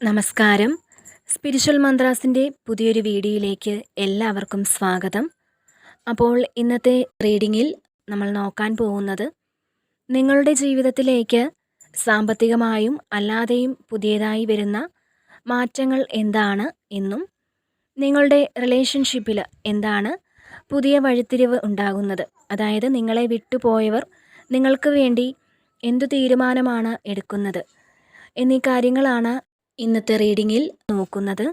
നമസ്കാരം. സ്പിരിച്വൽ മന്ത്രാസിന്റെ പുതിയൊരു വീഡിയോയിലേക്ക് എല്ലാവർക്കും സ്വാഗതം. അപ്പോൾ ഇന്നത്തെ റീഡിങ്ങിൽ നമ്മൾ നോക്കാൻ പോകുന്നത് നിങ്ങളുടെ ജീവിതത്തിലേക്ക് സാമ്പത്തികമായും അല്ലാതെയും പുതിയതായി വരുന്ന മാറ്റങ്ങൾ എന്താണ് എന്നും നിങ്ങളുടെ റിലേഷൻഷിപ്പിൽ എന്താണ് പുതിയ വഴിത്തിരിവ് ഉണ്ടാകുന്നത്. അതായത് നിങ്ങളെ വിട്ടുപോയവർ നിങ്ങൾക്ക് വേണ്ടി എന്തു തീരുമാനമാണ് എടുക്കുന്നത് എന്നീ കാര്യങ്ങളാണ് ഇന്നത്തെ റീഡിങ്ങിൽ നോക്കുന്നത്.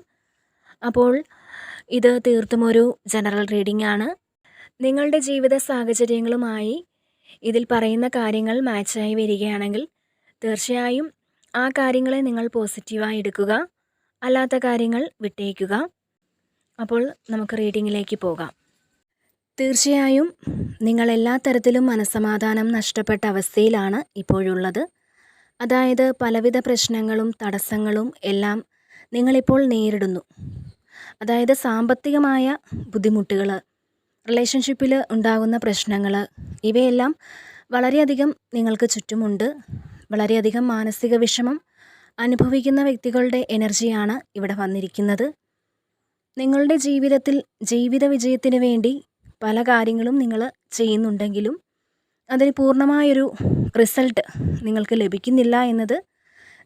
അപ്പോൾ ഇത് തീർത്തും ഒരു ജനറൽ റീഡിംഗ് ആണ്. നിങ്ങളുടെ ജീവിത സാഹചര്യങ്ങളുമായി ഇതിൽ പറയുന്ന കാര്യങ്ങൾ മാച്ചായി വരികയാണെങ്കിൽ തീർച്ചയായും ആ കാര്യങ്ങളെ നിങ്ങൾ പോസിറ്റീവായി എടുക്കുക. അല്ലാത്ത കാര്യങ്ങൾ വിട്ടേക്കുക. അപ്പോൾ നമുക്ക് റീഡിങ്ങിലേക്ക് പോകാം. തീർച്ചയായും നിങ്ങൾ എല്ലാ തരത്തിലും മനസ്സമാധാനം നഷ്ടപ്പെട്ട അവസ്ഥയിലാണ് ഇപ്പോഴുള്ളത്. അതായത് പലവിധ പ്രശ്നങ്ങളും തടസ്സങ്ങളും എല്ലാം നിങ്ങളിപ്പോൾ നേരിടുന്നു. അതായത് സാമ്പത്തികമായ ബുദ്ധിമുട്ടുകൾ റിലേഷൻഷിപ്പിൽ ഉണ്ടാകുന്ന പ്രശ്നങ്ങൾ ഇവയെല്ലാം വളരെയധികം നിങ്ങൾക്ക് ചുറ്റുമുണ്ട്. വളരെയധികം മാനസിക വിഷമം അനുഭവിക്കുന്ന വ്യക്തികളുടെ എനർജിയാണ് ഇവിടെ വന്നിരിക്കുന്നത്. നിങ്ങളുടെ ജീവിതത്തിൽ ജീവിത വിജയത്തിന് വേണ്ടി പല കാര്യങ്ങളും നിങ്ങൾ ചെയ്യുന്നുണ്ടെങ്കിലും അതിന് പൂർണമായൊരു റിസൾട്ട് നിങ്ങൾക്ക് ലഭിക്കുന്നില്ല എന്നത്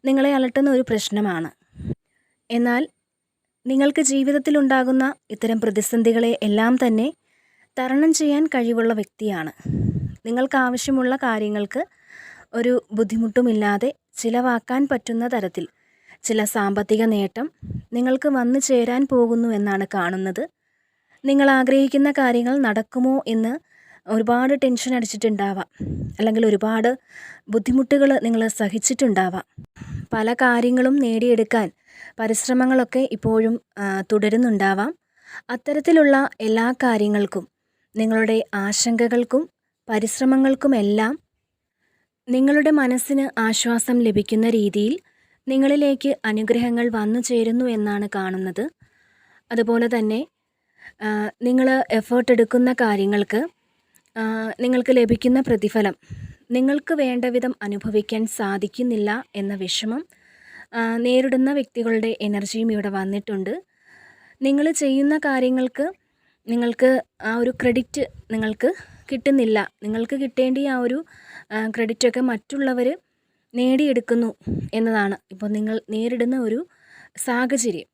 നിങ്ങളെ അലട്ടുന്ന ഒരു പ്രശ്നമാണ്. എന്നാൽ നിങ്ങൾക്ക് ജീവിതത്തിലുണ്ടാകുന്ന ഇത്തരം പ്രതിസന്ധികളെ എല്ലാം തന്നെ തരണം ചെയ്യാൻ കഴിവുള്ള വ്യക്തിയാണ്. നിങ്ങൾക്ക് ആവശ്യമുള്ള കാര്യങ്ങൾക്ക് ഒരു ബുദ്ധിമുട്ടുമില്ലാതെ ചിലവാക്കാൻ പറ്റുന്ന തരത്തിൽ ചില സാമ്പത്തിക നേട്ടം നിങ്ങൾക്ക് വന്നു ചേരാൻ പോകുന്നു എന്നാണ് കാണുന്നത്. നിങ്ങൾ ആഗ്രഹിക്കുന്ന കാര്യങ്ങൾ നടക്കുമോ എന്ന് ഒരുപാട് ടെൻഷൻ അടിച്ചിട്ടുണ്ടാവാം. അല്ലെങ്കിൽ ഒരുപാട് ബുദ്ധിമുട്ടുകൾ നിങ്ങൾ സഹിച്ചിട്ടുണ്ടാവാം. പല കാര്യങ്ങളും നേടിയെടുക്കാൻ പരിശ്രമങ്ങളൊക്കെ ഇപ്പോഴും തുടരുന്നുണ്ടാവാം. അത്തരത്തിലുള്ള എല്ലാ കാര്യങ്ങൾക്കും നിങ്ങളുടെ ആശങ്കകൾക്കും പരിശ്രമങ്ങൾക്കുമെല്ലാം നിങ്ങളുടെ മനസ്സിന് ആശ്വാസം ലഭിക്കുന്ന രീതിയിൽ നിങ്ങളിലേക്ക് അനുഗ്രഹങ്ങൾ വന്നു ചേരുന്നു എന്നാണ് കാണുന്നത്. അതുപോലെ തന്നെ നിങ്ങൾ എഫേർട്ട് എടുക്കുന്ന കാര്യങ്ങൾക്ക് നിങ്ങൾക്ക് ലഭിക്കുന്ന പ്രതിഫലം. നിങ്ങൾക്ക് വേണ്ട വിധം അനുഭവിക്കാൻ സാധിക്കുന്നില്ല എന്ന വിഷമം നേരിടുന്ന വ്യക്തികളുടെ എനർജിയും ഇവിടെ വന്നിട്ടുണ്ട്. നിങ്ങൾ ചെയ്യുന്ന കാര്യങ്ങൾക്ക് നിങ്ങൾക്ക് ആ ഒരു ക്രെഡിറ്റ് നിങ്ങൾക്ക് കിട്ടുന്നില്ല. നിങ്ങൾക്ക് കിട്ടേണ്ട ആ ഒരു ക്രെഡിറ്റൊക്കെ മറ്റുള്ളവർ നേടിയെടുക്കുന്നു എന്നതാണ് ഇപ്പോൾ നിങ്ങൾ നേരിടുന്ന ഒരു സാഹചര്യം.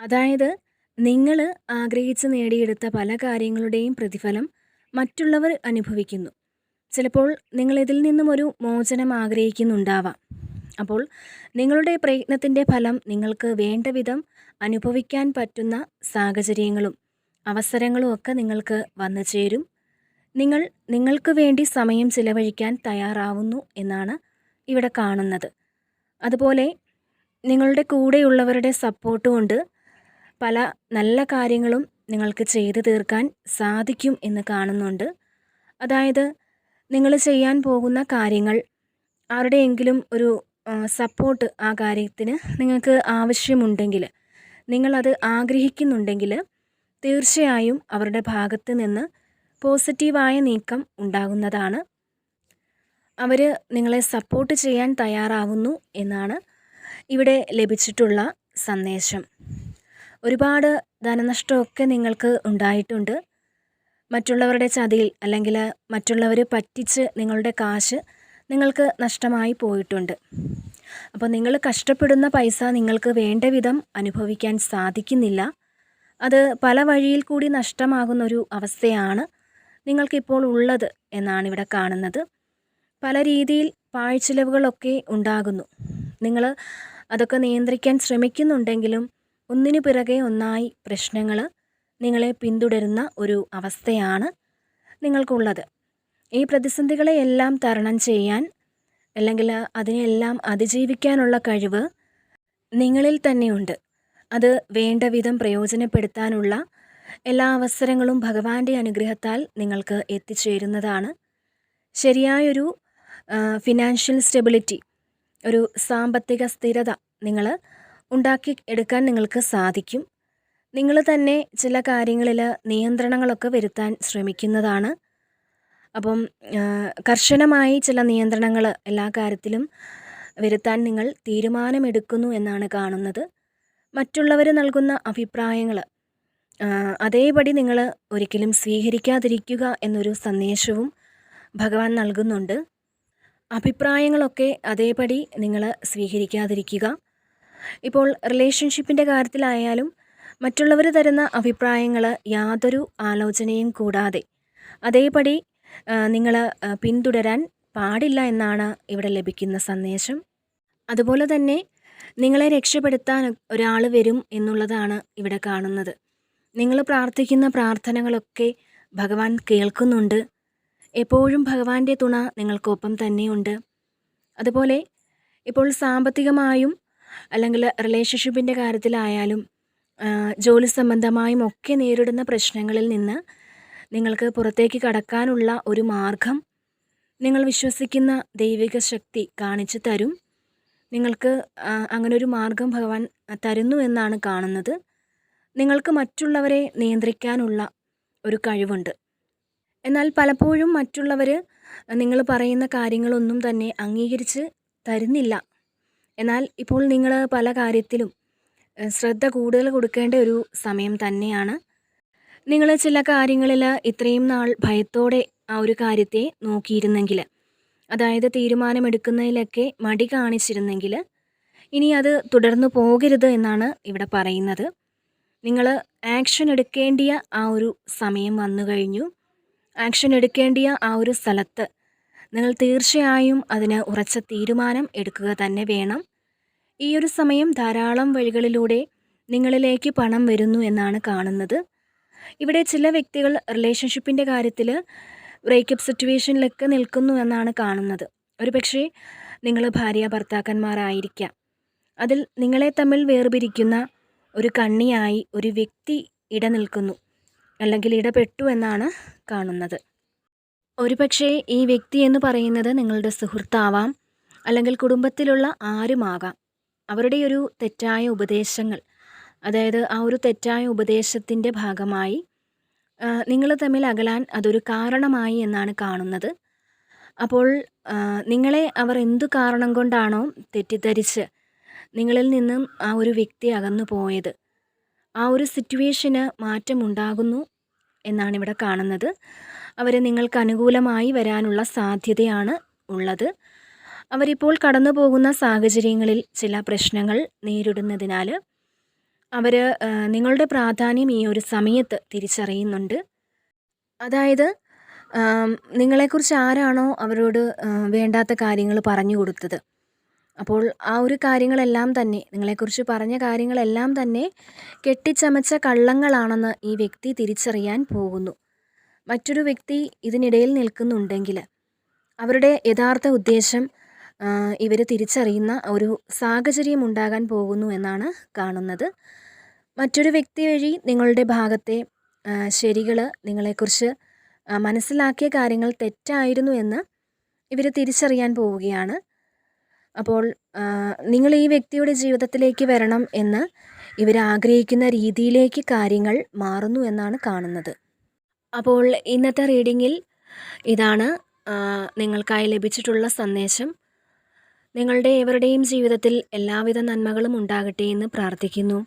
അതായത് നിങ്ങൾ ആഗ്രഹിച്ച് നേടിയെടുത്ത പല കാര്യങ്ങളുടെയും പ്രതിഫലം മറ്റുള്ളവർ അനുഭവിക്കുന്നു. ചിലപ്പോൾ നിങ്ങൾ ഇതിൽ നിന്നും ഒരു മോചനം ആഗ്രഹിക്കുന്നുണ്ടാവാം. അപ്പോൾ നിങ്ങളുടെ പ്രയത്നത്തിന്റെ ഫലം നിങ്ങൾക്ക് വേണ്ട വിധം അനുഭവിക്കാൻ പറ്റുന്ന സാഹചര്യങ്ങളും അവസരങ്ങളും ഒക്കെ നിങ്ങൾക്ക് വന്നു ചേരും. നിങ്ങൾ നിങ്ങൾക്ക് വേണ്ടി സമയം ചിലവഴിക്കാൻ തയ്യാറാവുന്നു എന്നാണ് ഇവിടെ കാണുന്നത്. അതുപോലെ നിങ്ങളുടെ കൂടെയുള്ളവരുടെ സപ്പോർട്ട് കൊണ്ട് പല നല്ല കാര്യങ്ങളും നിങ്ങൾക്ക് ചെയ്തു തീർക്കാൻ സാധിക്കും എന്ന് കാണുന്നുണ്ട്. അതായത് നിങ്ങൾ ചെയ്യാൻ പോകുന്ന കാര്യങ്ങൾ ആരുടെയെങ്കിലും ഒരു സപ്പോർട്ട് ആ കാര്യത്തിന് നിങ്ങൾക്ക് ആവശ്യമുണ്ടെങ്കിൽ നിങ്ങളത് ആഗ്രഹിക്കുന്നുണ്ടെങ്കിൽ തീർച്ചയായും അവരുടെ ഭാഗത്ത് നിന്ന് പോസിറ്റീവായ നീക്കം ഉണ്ടാകുന്നതാണ്. അവർ നിങ്ങളെ സപ്പോർട്ട് ചെയ്യാൻ തയ്യാറാവുന്നു എന്നാണ് ഇവിടെ ലഭിച്ചിട്ടുള്ള സന്ദേശം. ഒരുപാട് ധനനഷ്ടമൊക്കെ നിങ്ങൾക്ക് ഉണ്ടായിട്ടുണ്ട്. മറ്റുള്ളവരുടെ ചതിയിൽ അല്ലെങ്കിൽ മറ്റുള്ളവർ പറ്റിച്ച് നിങ്ങളുടെ കാശ് നിങ്ങൾക്ക് നഷ്ടമായി പോയിട്ടുണ്ട്. അപ്പോൾ നിങ്ങൾ കഷ്ടപ്പെടുന്ന പൈസ നിങ്ങൾക്ക് വേണ്ട വിധം അനുഭവിക്കാൻ സാധിക്കുന്നില്ല. അത് പല വഴിയിൽ കൂടി നഷ്ടമാകുന്നൊരു അവസ്ഥയാണ് നിങ്ങൾക്കിപ്പോൾ ഉള്ളത് എന്നാണ് ഇവിടെ കാണുന്നത്. പല രീതിയിൽ പാഴ്ചിലവുകളൊക്കെ ഉണ്ടാകുന്നു. നിങ്ങൾ അതൊക്കെ നിയന്ത്രിക്കാൻ ശ്രമിക്കുന്നുണ്ടെങ്കിലും ഒന്നിനു പിറകെ ഒന്നായി പ്രശ്നങ്ങൾ നിങ്ങളെ പിന്തുടരുന്ന ഒരു അവസ്ഥയാണ് നിങ്ങൾക്കുള്ളത്. ഈ പ്രതിസന്ധികളെ എല്ലാം തരണം ചെയ്യാൻ അല്ലെങ്കിൽ അതിനെല്ലാം അതിജീവിക്കാനുള്ള കഴിവ് നിങ്ങളിൽ തന്നെയുണ്ട്. അത് വേണ്ട വിധം പ്രയോജനപ്പെടുത്താനുള്ള എല്ലാ അവസരങ്ങളും ഭഗവാന്റെ അനുഗ്രഹത്താൽ നിങ്ങൾക്ക് എത്തിച്ചേരുന്നതാണ്. ശരിയായൊരു ഫിനാൻഷ്യൽ സ്റ്റെബിലിറ്റി ഒരു സാമ്പത്തിക സ്ഥിരത നിങ്ങൾ ഉണ്ടാക്കി എടുക്കാൻ നിങ്ങൾക്ക് സാധിക്കും. നിങ്ങൾ തന്നെ ചില കാര്യങ്ങളിൽ നിയന്ത്രണങ്ങളൊക്കെ വരുത്താൻ ശ്രമിക്കുന്നതാണ്. അപ്പം കർശനമായി ചില നിയന്ത്രണങ്ങൾ എല്ലാ കാര്യത്തിലും വരുത്താൻ നിങ്ങൾ തീരുമാനമെടുക്കുന്നു എന്നാണ് കാണുന്നത്. മറ്റുള്ളവർ നൽകുന്ന അഭിപ്രായങ്ങൾ അതേപടി നിങ്ങൾ ഒരിക്കലും സ്വീകരിക്കാതിരിക്കുക എന്നൊരു സന്ദേശവും ഭഗവാൻ നൽകുന്നുണ്ട്. അഭിപ്രായങ്ങളൊക്കെ അതേപടി നിങ്ങൾ സ്വീകരിക്കാതിരിക്കുക. ഇപ്പോൾ റിലേഷൻഷിപ്പിന്റെ കാര്യത്തിലായാലും മറ്റുള്ളവർ തരുന്ന അഭിപ്രായങ്ങൾ യാതൊരു ആലോചനയും കൂടാതെ. അതേപടി നിങ്ങൾ പിന്തുടരാൻ പാടില്ല എന്നാണ് ഇവിടെ ലഭിക്കുന്ന സന്ദേശം. അതുപോലെ തന്നെ നിങ്ങളെ രക്ഷപ്പെടുത്താൻ ഒരാൾ വരും എന്നുള്ളതാണ് ഇവിടെ കാണുന്നത്. നിങ്ങൾ പ്രാർത്ഥിക്കുന്ന പ്രാർത്ഥനകളൊക്കെ ഭഗവാൻ കേൾക്കുന്നുണ്ട്. എപ്പോഴും ഭഗവാന്റെ തുണ നിങ്ങൾക്കൊപ്പം തന്നെയുണ്ട്. അതുപോലെ ഇപ്പോൾ സാമ്പത്തികമായും അല്ലെങ്കിൽ റിലേഷൻഷിപ്പിന്റെ കാര്യത്തിലായാലും ജോലി സംബന്ധമായും ഒക്കെ നേരിടുന്ന പ്രശ്നങ്ങളിൽ നിന്ന് നിങ്ങൾക്ക് പുറത്തേക്ക് കടക്കാനുള്ള ഒരു മാർഗം നിങ്ങൾ വിശ്വസിക്കുന്ന ദൈവിക ശക്തി കാണിച്ചു തരും. നിങ്ങൾക്ക് അങ്ങനെ ഒരു മാർഗം ഭഗവാൻ തരുന്നു എന്നാണ് കാണുന്നത്. നിങ്ങൾക്ക് മറ്റുള്ളവരെ നിയന്ത്രിക്കാനുള്ള ഒരു കഴിവുണ്ട്. എന്നാൽ പലപ്പോഴും മറ്റുള്ളവർ നിങ്ങൾ പറയുന്ന കാര്യങ്ങളൊന്നും തന്നെ അംഗീകരിച്ച് തരുന്നില്ല. എന്നാൽ ഇപ്പോൾ നിങ്ങൾ പല കാര്യത്തിലും ശ്രദ്ധ കൂടുതൽ കൊടുക്കേണ്ട ഒരു സമയം തന്നെയാണ്. നിങ്ങൾ ചില കാര്യങ്ങളിൽ ഇത്രയും നാൾ ഭയത്തോടെ ആ ഒരു കാര്യത്തെ നോക്കിയിരുന്നെങ്കിൽ അതായത് തീരുമാനമെടുക്കുന്നതിലൊക്കെ മടി കാണിച്ചിരുന്നെങ്കിൽ ഇനി അത് തുടർന്നു പോകരുത് എന്നാണ് ഇവിടെ പറയുന്നത്. നിങ്ങൾ ആക്ഷൻ എടുക്കേണ്ടിയ ആ ഒരു സമയം വന്നു കഴിഞ്ഞു. ആക്ഷൻ എടുക്കേണ്ടിയ ആ ഒരു സ്ഥലത്ത് നിങ്ങൾ തീർച്ചയായും അതിന് ഉറച്ച തീരുമാനം എടുക്കുക തന്നെ വേണം. ഈ ഒരു സമയം ധാരാളം വഴികളിലൂടെ നിങ്ങളിലേക്ക് പണം വരുന്നു എന്നാണ് കാണുന്നത്. ഇവിടെ ചില വ്യക്തികൾ റിലേഷൻഷിപ്പിന്റെ കാര്യത്തിൽ ബ്രേക്കപ്പ് സിറ്റുവേഷനിലൊക്കെ നിൽക്കുന്നു എന്നാണ് കാണുന്നത്. ഒരു പക്ഷേ നിങ്ങൾ ഭാര്യ ഭർത്താക്കന്മാരായിരിക്കാം. അതിൽ നിങ്ങളെ തമ്മിൽ വേർപിരിക്കുന്ന ഒരു കണ്ണിയായി ഒരു വ്യക്തി ഇടനിൽക്കുന്നു. അല്ലെങ്കിൽ ഇടപെട്ടു എന്നാണ് കാണുന്നത്. ഒരുപക്ഷെ ഈ വ്യക്തി എന്ന് പറയുന്നത് നിങ്ങളുടെ സുഹൃത്താവാം അല്ലെങ്കിൽ കുടുംബത്തിലുള്ള ആരുമാകാം. അവരുടെ ഒരു തെറ്റായ ഉപദേശങ്ങൾ അതായത് ആ ഒരു തെറ്റായ ഉപദേശത്തിന്റെ ഭാഗമായി നിങ്ങൾ തമ്മിൽ അകലാൻ അതൊരു കാരണമായി എന്നാണ് കാണുന്നത്. അപ്പോൾ നിങ്ങളെ അവർ എന്തു കാരണം കൊണ്ടാണോ തെറ്റിദ്ധരിച്ച് നിങ്ങളിൽ നിന്നും ആ ഒരു വ്യക്തി അകന്നു പോയത് ആ ഒരു സിറ്റുവേഷന് മാറ്റമുണ്ടാകുന്നു എന്നാണ് ഇവിടെ കാണുന്നത്. അവർ നിങ്ങൾക്ക് അനുകൂലമായി വരാനുള്ള സാധ്യതയാണ് ഉള്ളത്. അവരിപ്പോൾ കടന്നു പോകുന്ന സാഹചര്യങ്ങളിൽ ചില പ്രശ്നങ്ങൾ നേരിടുന്നതിനാൽ അവർ നിങ്ങളുടെ പ്രാധാന്യം ഈ ഒരു സമയത്ത് തിരിച്ചറിയുന്നുണ്ട്. അതായത് നിങ്ങളെക്കുറിച്ച് ആരാണോ അവരോട് വേണ്ടാത്ത കാര്യങ്ങൾ പറഞ്ഞു കൊടുത്തത്. അപ്പോൾ ആ ഒരു കാര്യങ്ങളെല്ലാം തന്നെ നിങ്ങളെക്കുറിച്ച് പറഞ്ഞ കാര്യങ്ങളെല്ലാം തന്നെ കെട്ടിച്ചമച്ച കള്ളങ്ങളാണെന്ന് ഈ വ്യക്തി തിരിച്ചറിയാൻ പോകുന്നു. മറ്റൊരു വ്യക്തി ഇതിനിടയിൽ നിൽക്കുന്നുണ്ടെങ്കിൽ അവരുടെ യഥാർത്ഥ ഉദ്ദേശം ഇവർ തിരിച്ചറിയുന്ന ഒരു സാഹചര്യം ഉണ്ടാകാൻ പോകുന്നു എന്നാണ് കാണുന്നത്. മറ്റൊരു വ്യക്തി വഴി നിങ്ങളുടെ ഭാഗത്തെ ശരികൾ നിങ്ങളെക്കുറിച്ച് മനസ്സിലാക്കിയ കാര്യങ്ങൾ തെറ്റായിരുന്നു എന്ന് ഇവർ തിരിച്ചറിയാൻ പോവുകയാണ്. അപ്പോൾ നിങ്ങൾ ഈ വ്യക്തിയുടെ ജീവിതത്തിലേക്ക് വരണം എന്ന് ഇവർ ആഗ്രഹിക്കുന്ന രീതിയിലേക്ക് കാര്യങ്ങൾ മാറുന്നു എന്നാണ് കാണുന്നത്. അപ്പോൾ ഇന്നത്തെ റീഡിങ്ങിൽ ഇതാണ് നിങ്ങൾക്കായി ലഭിച്ചിട്ടുള്ള സന്ദേശം. നിങ്ങളുടെ ഏവരുടെയും ജീവിതത്തിൽ എല്ലാവിധ നന്മകളും ഉണ്ടാകട്ടെ എന്ന് പ്രാർത്ഥിക്കുന്നു.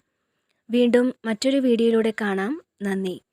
വീണ്ടും മറ്റൊരു വീഡിയോയിലൂടെ കാണാം. നന്ദി.